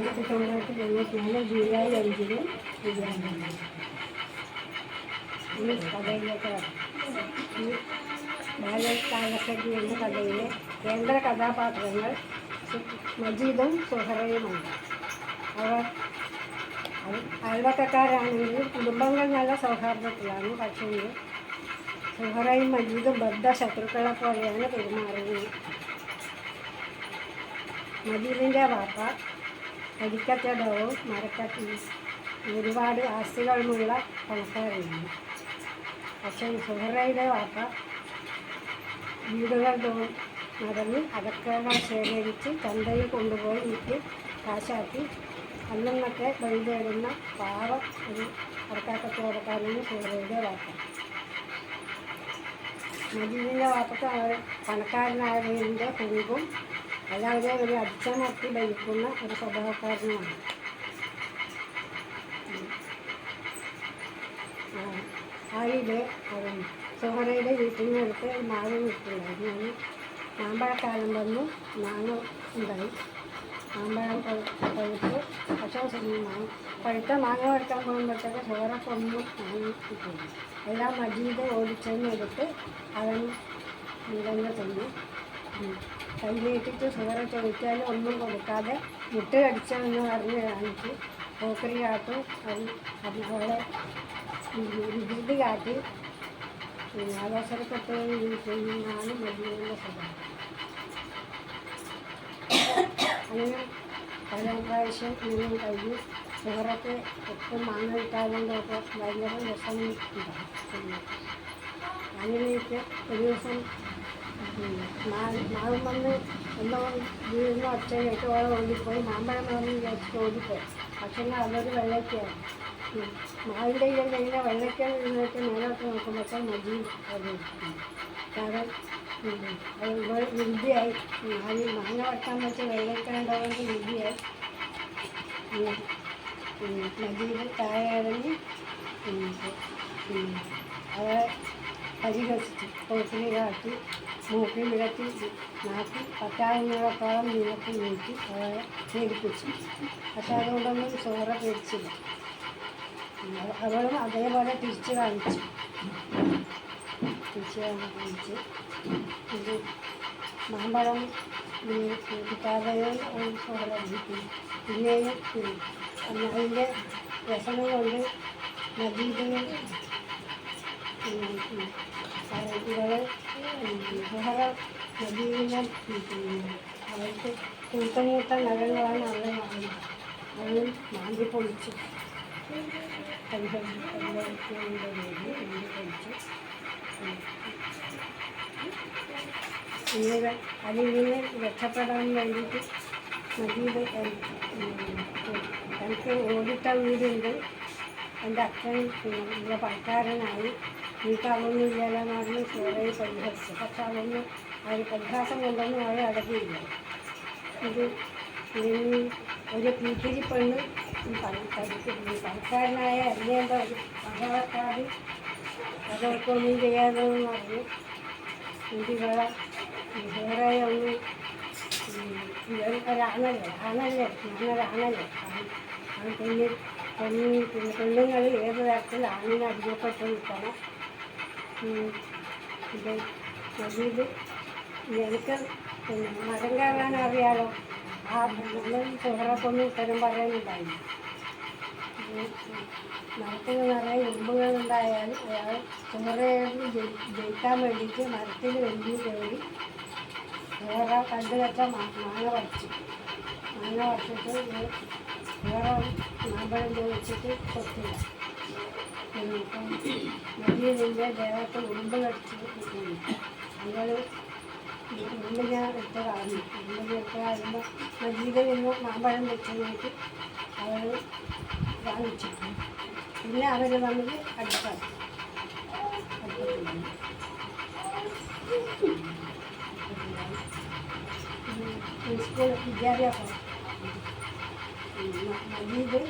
ആയിരത്തി തൊള്ളായിരത്തി തൊണ്ണൂറ്റിനാല് ജൂലൈ അഞ്ചിന് ഈ കഥയിലേക്ക് ബാലകാലസഖി എന്ന കഥയിലെ കേന്ദ്ര കഥാപാത്രങ്ങൾ മജീദും സുഹറയുമാണ് അവർ അയ- അയൽവക്കക്കാരാണെങ്കിലും കുടുംബങ്ങൾ നല്ല സൗഹാർദ്ദത്തിലാണ്. പക്ഷേ സുഹറയും മജീദും ബദ്ധ ശത്രുക്കളെ പോലെയാണ് പെരുമാറുന്നത്. മജീദിന്റെ വാപ്പ കരിക്കച്ചടവും മരക്കത്തി ഒരുപാട് ആസ്തികളുമുള്ള പണക്കാരനാണ് പക്ഷേ സുഹറയുടെ വാപ്പ വീടുകൾ നടന്ന് അതൊക്കെ ശേഖരിച്ച് ചന്തയിൽ കൊണ്ടുപോയി വിറ്റ് കാശാക്കി അന്നൊക്കെ വഴി വരുന്ന പാവ ഒരു അടക്കാക്കച്ചവടക്കാരനാണ് സുഹറയുടെ വാപ്പ മജീദിന്റെ വാപ്പക്ക് പണക്കാരനായതിന്റെ കുങ്കും അല്ലാതെ ഒരു അടിച്ചമർത്തി ഭരിക്കുന്ന ഒരു സ്വഭാവക്കാരനുമാണ്. ആയിലെ സോഹറയുടെ വീട്ടിൽ നിന്നെടുത്ത് മാവ് നിൽക്കില്ലായിരുന്നു അന്ന് മാമ്പഴക്കാലം വന്നു മാങ്ങ ഉണ്ടായി. മാമ്പഴം പഴുത്തു പക്ഷേ മാങ്ങ പഴുത്ത മാങ്ങ പഴുക്കാൻ പോകുമ്പോഴത്തേക്ക് സോഹറ കൊന്നു കിട്ടില്ല എല്ലാം മജീദ് ഓടിച്ചെന്ന് എടുത്ത് അവൻ തന്നെ. തന്നു ഉം. കയ്യിലേറ്റിട്ട് സുഹറ ചോദിച്ചാലും ഒന്നും കൊടുക്കാതെ മുട്ട് കടിച്ചെന്ന് പറഞ്ഞ് കാണിച്ച് പോക്കറി കാട്ടും അത് അത് അവളെ വികൃതി കാട്ടി പിന്നെ അവസരപ്പെട്ട് ചെയ്യുന്നതാണ് മജീദിന്റെ സ്വഭാവം അങ്ങനെ പല പ്രാവശ്യം ഇങ്ങനെ കഴിഞ്ഞ് സുഹറത്ത് ഒട്ടും മാങ്ങ കിട്ടാതുകൊണ്ടൊക്കെ ഭയങ്കര വിഷം ഉണ്ടാകും അങ്ങനെയൊക്കെ ഒരു ദിവസം മാവും വന്ന് എന്തോ വീഴുന്ന അച്ഛൻ ഏറ്റവും ഓടിപ്പോയി. മാമ്പഴം വന്ന് വിചാരിച്ചിട്ട് ഓടിപ്പോയി. പക്ഷേ അതൊരു വെള്ളയ്ക്കാണ് മാവിന്റെ ഇങ്ങനെ ഇങ്ങനെ വെള്ളയ്ക്ക നിന്നിട്ട് മേലോട്ട് അത് ഇരിക്കുന്നു. കാരണം അത് വിദ്യയായി മാവി മാങ്ങ വെട്ടാൻ വെച്ച് വെള്ളയ്ക്ക ഉണ്ടാവുന്നത് വിദ്യയായി മജീദ് താഴെ ഇറങ്ങി അവളെ പരിഹസിച്ചു തോട്ടിൽ കാട്ടി മൂക്കിൽ നിരത്തി മാറ്റി പറ്റാവുന്നിടത്തോളം നീളത്തിൽ നീക്കി അവളെ പേടിപ്പിച്ചു പക്ഷെ അതുകൊണ്ടൊന്നും ചോറ പേടിച്ചില്ല. അവ- അവളും അതേപോലെ തിരിച്ച് കാണിച്ചു. തിരിച്ച് കാണിച്ച്. ഇത് മാമ്പഴം കിട്ടാതെയും ചോറ പിന്നെയും അതിന്റെ രസനം കൊണ്ട് നദീതിന് ഇവൾ അവൾക്ക് കൂട്ടമൂട്ട നഗരങ്ങളാണ് അവളെ വാങ്ങുന്നത് അവളും മാന്തി പൊളിച്ചു പിന്നീട് അതിൽ നിന്ന് രക്ഷപ്പെടാൻ വേണ്ടിയിട്ട് മജീദ് എനിക്ക് ഓടിട്ട വീടുണ്ട് എന്റെ അച്ഛൻ ഇവിടെ പണക്കാരനായി. എനിക്ക് എന്ന് ചോറയെ പരിഹരിച്ചു പക്ഷെ അതൊന്നും അവർ പരിഹാസം കൊണ്ടൊന്നും അവരെ അടക്കിയില്ല ഇത് ഒരു പീക്കിരി പെണ്ണ് പണിക്കാരനായ അല്ലേണ്ട ഒരു മകളക്കാർ അതൊക്കൊന്നും ചെയ്യാതെന്ന് പറഞ്ഞു എനിക്ക് വേറെ ഒന്ന് ഒരാണല്ലേ? ആണല്ലേ? ഞാനൊരാണല്ലേ? പിന്നെ പെണ്ണുങ്ങൾ ഏത് തരത്തിൽ ആണിനെ അടിമപ്പെട്ട് നിൽക്കണം? ഇത് എനിക്ക് പിന്നെ മരം കയറാൻ അറിയാലോ? ആ നമ്മൾ സുഹറക്കൊന്നും ഉത്തരം പറയുന്നുണ്ടായിരുന്നു മരത്തിൽ നിറയെ ഉറുമ്പുകളുണ്ടായാൽ അയാൾ സുഹറയോട് ജയി- ജയിക്കാൻ വേണ്ടിയിട്ട് മരത്തിൽ വെല്ലി കയറി വേറെ കണ്ടുകെട്ട മാങ്ങ വരച്ചു മാങ്ങ വരച്ചിട്ട് വേറെ മാമ്പഴം ചോദിച്ചിട്ട് കൊത്തില്ല ഇപ്പം മജീദിന്റെ ദേഹത്ത് ഉറുമ്പ് കടിച്ച് നിൽക്കുന്നു ഞങ്ങൾ ഉറുമ്പ് ഞാൻ എടുത്ത് കളഞ്ഞു ഉറുമ്പ് എടുത്ത് കളയുമ്പോൾ മജീദ് നിന്ന് മാമ്പഴം വെച്ച് അവർ വാങ്ങിച്ചു പിന്നെ അവർ തമ്മിൽ അടുത്താണ് സ്കൂൾ വിദ്യാഭ്യാസം മജീദ്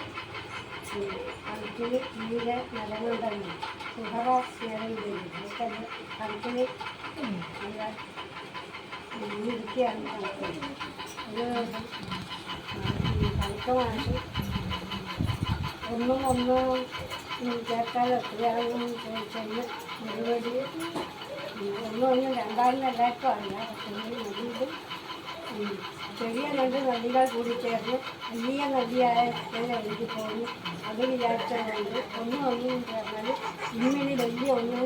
കണക്കിൽ തീരെ നിലനിൽക്കുന്നു സുഹറ സ്നേഹം ചെയ്തു കണക്കിൽ നല്ല ഇരിക്കുകയാണ് കണക്ക് ഒരു ദിവസം കണക്ക് മാസം ഒന്നും ഒന്നും ചേർക്കാതെ എത്രയാണെന്നും ചോദിച്ചെന്ന് മറുപടി ഒന്നും ഒന്നും രണ്ടാമത് എല്ലാവർക്കും അറിയാം പക്ഷേ ഉം, ചെറിയ രണ്ട് നദികൾ കൂടി ചേർന്ന് വലിയ നദിയായ എനിക്ക് തോന്നി അത് വിചാരിച്ചാൽ ഒന്നും ഒന്നും ചേർന്നാൽ ഇമ്മിനി വലിയ ഒന്ന്